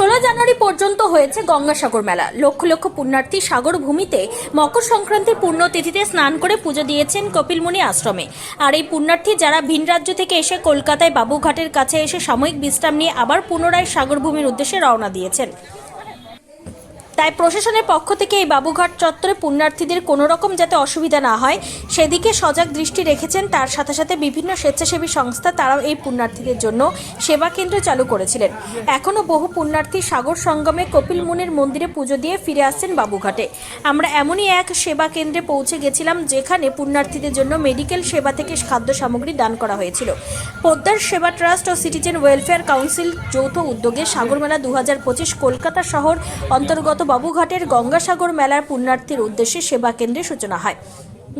ষোলো জানুয়ারি পর্যন্ত হয়েছে গঙ্গাসাগর মেলা। লক্ষ লক্ষ পুণ্যার্থী সাগর ভূমিতে মকর সংক্রান্তির পুণ্যতিথিতে স্নান করে পুজো দিয়েছেন কপিলমুনি আশ্রমে। আর এই পুণ্যার্থী যারা ভিন রাজ্য থেকে এসে কলকাতায় বাবুঘাটের কাছে এসে সাময়িক বিশ্রাম নিয়ে আবার পুনরায় সাগরভূমির উদ্দেশ্যে রওনা দিয়েছেন। তাই প্রশাসনের পক্ষ থেকে এই বাবুঘাট চত্বরে পুণ্যার্থীদের কোনো রকম যাতে অসুবিধা না হয়, সেদিকে সজাগ দৃষ্টি রেখেছেন তার সাথে সাথে বিভিন্ন স্বেচ্ছাসেবী সংস্থা, তারাও এই পুণ্যার্থীদের জন্য সেবা কেন্দ্র চালু করেছিলেন। এখনও বহু পুণ্যার্থী সাগর সঙ্গমে কপিল মুনির মন্দিরে পুজো দিয়ে ফিরে আসছেন বাবুঘাটে। আমরা এমনই এক সেবা কেন্দ্রে পৌঁছে গেছিলাম, যেখানে পুণ্যার্থীদের জন্য মেডিকেল সেবা থেকে খাদ্য সামগ্রী দান করা হয়েছিল। পোদ্দার সেবা ট্রাস্ট ও সিটিজেন ওয়েলফেয়ার কাউন্সিল যৌথ উদ্যোগে সাগরমেলা দু হাজার পঁচিশ কলকাতা শহর অন্তর্গত বাবুঘাটের গঙ্গাসাগর মেলার পুণ্যার্থীর উদ্দেশ্যে সেবা কেন্দ্রের সূচনা হয়।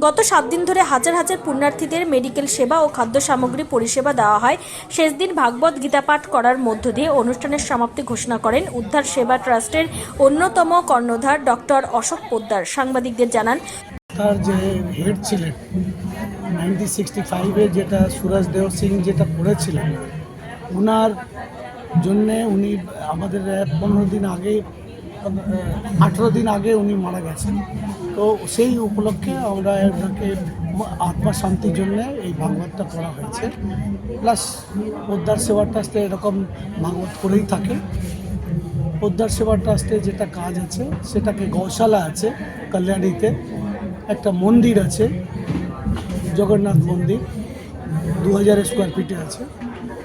গত সাত দিন ধরে হাজার হাজার পুণ্যার্থীদের মেডিকেল সেবা ও খাদ্য সামগ্রী পরিষেবা দেওয়া হয়। শেষ দিন ভাগবত গীতা পাঠ করার মধ্য দিয়ে অনুষ্ঠানের সমাপ্তি ঘোষণা করেন উদ্ধার সেবা ট্রাস্টের অন্যতম কর্ণধার ডক্টর অশোক পোদ্দার। সাংবাদিকদের জানান, তার যে হেড ছিলেন, নাইনটিন সিক্সটি যেটা সুরাজ দেও সিং যেটা করেছিলেন ওনার জন্যে উনি আমাদের পনেরো দিন আগে আঠেরো দিন আগে উনি মারা গেছেন। তো সেই উপলক্ষে আমরা ওনাকে আত্মা শান্তির জন্যে এই ভাগবতটা করা হয়েছে। প্লাস পোদ্দার সেবা ট্রাস্টে এরকম ভাগবত করেই থাকে। পোদ্দার সেবা ট্রাস্টে যেটা কাজ আছে, সেটাকে গৌশালা আছে, কল্যাণীতে। একটা মন্দির আছে, জগন্নাথ মন্দির দু হাজার স্কোয়ার ফিটে আছে।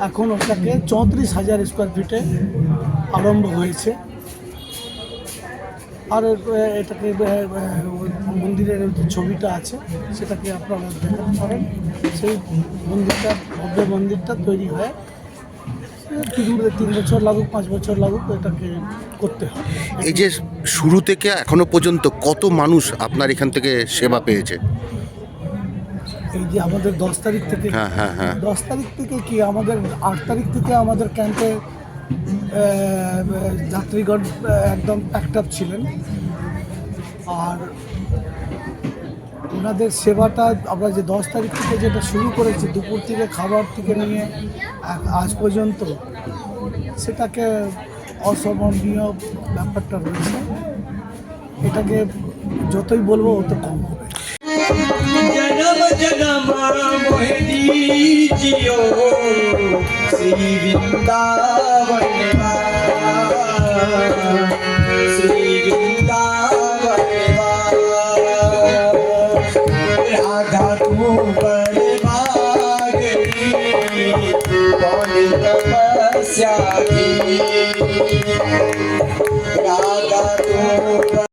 এখন ওটাকে চৌত্রিশ হাজার স্কোয়ার ফিটে আরম্ভ হয়েছে। আর এটাকে মন্দিরের যে ছবিটা আছে সেটাকে আপনারা দেখাতে পারেন। সেই মন্দিরটা ভব্য মন্দিরটা তৈরি হয় তিন তিন বছর লাগুক পাঁচ বছর লাগুক এটাকে করতে হবে এই যে শুরু থেকে এখনও পর্যন্ত কত মানুষ আপনার এখান থেকে সেবা পেয়েছে? এই যে আমাদের দশ তারিখ থেকে হ্যাঁ হ্যাঁ হ্যাঁ। দশ তারিখ থেকে কি আমাদের আট তারিখ থেকে আমাদের ক্যাম্পে যাত্রীগণ একদম অ্যাক্টাপ ছিলেন। আর ওনাদের সেবাটা আমরা যে দশ তারিখ থেকে যেটা শুরু করেছি, দুপুর থেকে খাবার থেকে নিয়ে আজ পর্যন্ত, সেটাকে অসমনীয় ব্যাপারটা রয়েছে। এটাকে যতই বলব অত কম হবে। श्री वृंदावनेवा श्री वृंदावनेवा राधा तपस्या